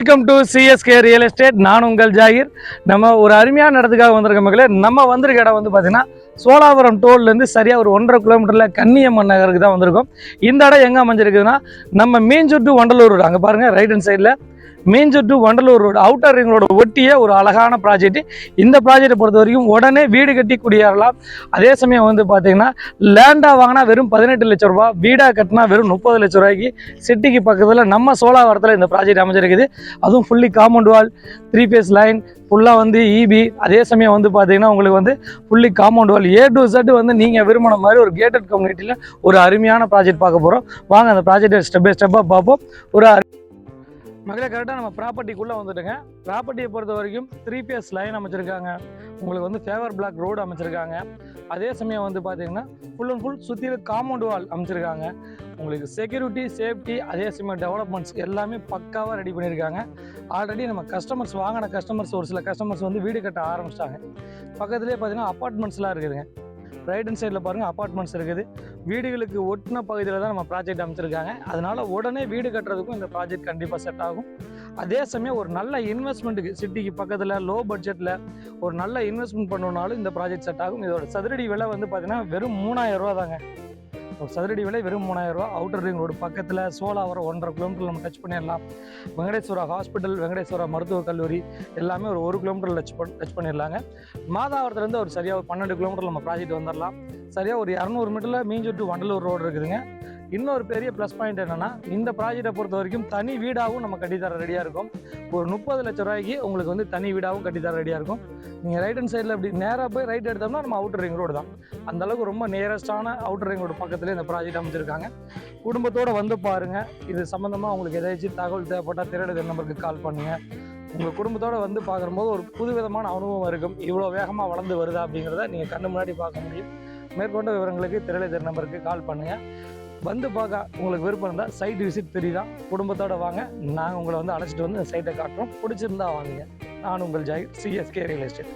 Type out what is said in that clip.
Welcome to CSK real estate நான் உங்கள் ஜாகிர். நம்ம ஒரு அருமையான இடத்துக்காக வந்திருக்க மக்களே நம்ம வந்திருக்க இடம் வந்து பார்த்தீங்கன்னா சோலாபுரம் டோல்லேருந்து சரியாக ஒரு ஒன்றரை கிலோமீட்டரில் கன்னியம்மன் நகருக்கு தான் வந்திருக்கோம். இந்த இடம் எங்கே அமைஞ்சிருக்குதுன்னா நம்ம மீஞ்சூர் டு வண்டலூர். அங்கே பாருங்கள் ரைட் ஹண்ட் சைடில் Minjur to Vandalur road outer ring road ஒட்டிய ஒரு அழகான ப்ராஜெக்ட் இந்த ப்ராஜெக்டை பொறுத்த வரைக்கும் உடனே வீடு கட்டி குடியேறலாம் அதே சமயம் வந்து பார்த்தீங்கன்னா லேண்டாக வாங்கினா வெறும் பதினெட்டு லட்ச ரூபா வீடாக கட்டினா வெறும் முப்பது லட்ச ரூபாய்க்கு சிட்டிக்கு பக்கத்தில் நம்ம சோலாவரத்தில் இந்த ப்ராஜெக்ட் அமைஞ்சிருக்குது. அதுவும் fully compound wall three phase line ஃபுல்லாக வந்து இபி அதே சமயம் வந்து பார்த்தீங்கன்னா உங்களுக்கு வந்து fully compound wall A to Z வந்து நீங்கள் விரும்பின மாதிரி ஒரு கேட்டட் கம்யூனிட்டியில் ஒரு அருமையான ப்ராஜெக்ட் பார்க்க போகிறோம் வாங்க அந்த ப்ராஜெக்டை ஸ்டெப் பை ஸ்டெப்பாக பார்ப்போம். ஒரு மகளே கரெக்டாக நம்ம ப்ராப்பர்ட்டிக்குள்ளே வந்துட்டுங்க. ப்ராப்பர்ட்டியை பொறுத்த வரைக்கும் த்ரீ பிஎஸ் லைன் அமைச்சிருக்காங்க. உங்களுக்கு வந்து ஃபேவர் பிளாக் ரோடு அமைச்சிருக்காங்க. அதே சமயம் வந்து பார்த்தீங்கன்னா ஃபுல் அண்ட் ஃபுல் சுற்றிலும் காம்பவுண்ட் வால் அமைச்சிருக்காங்க. உங்களுக்கு செக்யூரிட்டி சேஃப்டி அதே சமயம் டெவலப்மெண்ட்ஸ் எல்லாமே பக்காவாக ரெடி பண்ணியிருக்காங்க ஆல்ரெடி நம்ம கஸ்டமர்ஸ் வாங்கின கஸ்டமர்ஸ் ஒரு சில கஸ்டமர்ஸ் வந்து வீடு கட்ட ஆரம்பிச்சிட்டாங்க. பக்கத்துலேயே பார்த்தீங்கன்னா அப்பார்ட்மெண்ட்ஸ்லாம் இருக்குதுங்க. ரைட் ஹண்ட் சைடில் பாருங்கள் அப்பார்ட்மெண்ட்ஸ் இருக்குது. வீடுகளுக்கு ஒட்டின பகுதியில் தான் நம்ம ப்ராஜெக்ட் அமைச்சிருக்காங்க. அதனால் உடனே வீடு கட்டுறதுக்கும் இந்த ப்ராஜெக்ட் கண்டிப்பாக செட் ஆகும். அதே சமயம் ஒரு நல்ல இன்வெஸ்ட்மெண்ட்டுக்கு சிட்டிக்கு பக்கத்தில் லோ பட்ஜெட்டில் ஒரு நல்ல இன்வெஸ்ட்மெண்ட் பண்ணணுனாலும் இந்த ப்ராஜெக்ட் செட் ஆகும். இதோட சதுரடி விலை வந்து பார்த்திங்கன்னா வெறும் மூணாயிரம் ரூபா தாங்க. ஒரு சதுரடி விலை வெறும் மூணாயிரம் ரூபா. அவுட்டர் ரிங் ரோடு பக்கத்தில் சோலாவரம் ஒன்றரை கிலோமீட்டர் நம்ம டச் பண்ணிடலாம். வெங்கடேஸ்வரா ஹாஸ்பிட்டல் வெங்கடேஸ்வரா மருத்துவக் கல்லூரி எல்லாமே ஒரு ஒரு கிலோமீட்டர் டச் பண்ண டச் பண்ணிடலாங்க. மாதாவரத்துலேருந்து ஒரு சரியாக ஒரு பன்னெண்டு கிலோமீட்டர் நம்ம ப்ராஜெக்ட் வந்துடலாம். சரியாக ஒரு இரநூறு மீட்டரில் மீஞ்சூர் டு வண்டலூர் ரோடு இருக்குதுங்க. இன்னொரு பெரிய ப்ளஸ் பாயிண்ட் என்னென்னா இந்த ப்ராஜெக்டை பொறுத்த வரைக்கும் தனி வீடாகவும் நம்ம கட்டித்தர ரெடியாக இருக்கும். ஒரு முப்பது லட்ச ரூபாய்க்கு உங்களுக்கு வந்து தனி வீடாகவும் கட்டித்தர ரெடியாக இருக்கும். நீங்கள் ரைட் ஹேண்ட் சைடில் இப்படி நேராக போய் ரைட் எடுத்தோம்னா நம்ம அவுட்டர் ரிங் ரோடு தான். அந்த அளவுக்கு ரொம்ப நியரஸ்டான அவுட்டர் ரிங் ரோடு பக்கத்துலேயே இந்த ப்ராஜெக்ட் அமைச்சிருக்காங்க குடும்பத்தோடு வந்து பாருங்கள் இது சம்மந்தமாக உங்களுக்கு ஏதாச்சும் தகவல் தேவைப்பட்டால் திரடுதல் நம்பருக்கு கால் பண்ணுங்கள் உங்கள் குடும்பத்தோடு வந்து பார்க்கும்போது ஒரு புதுவிதமான அனுபவம் இருக்கும். இவ்வளோ வேகமாக வளர்ந்து வருதா அப்படிங்கிறத நீங்கள் கண்ணு முன்னாடி பார்க்க முடியும். மேற்கொண்ட விவரங்களுக்கு திரளிதர் நம்பருக்கு கால் பண்ணுங்கள் வந்து பார்க்க உங்களுக்கு விருப்பம் இருந்தால் சைட் விசிட் தெரியுதா? குடும்பத்தோட வாங்க. நாங்கள் உங்களை வந்து அழைச்சிட்டு வந்து சைட்டை காட்டுறோம். பிடிச்சிருந்தா வாங்குங்க. நான் உங்கள் ஜாய் சிஎஸ்கே ரியல் எஸ்டேட்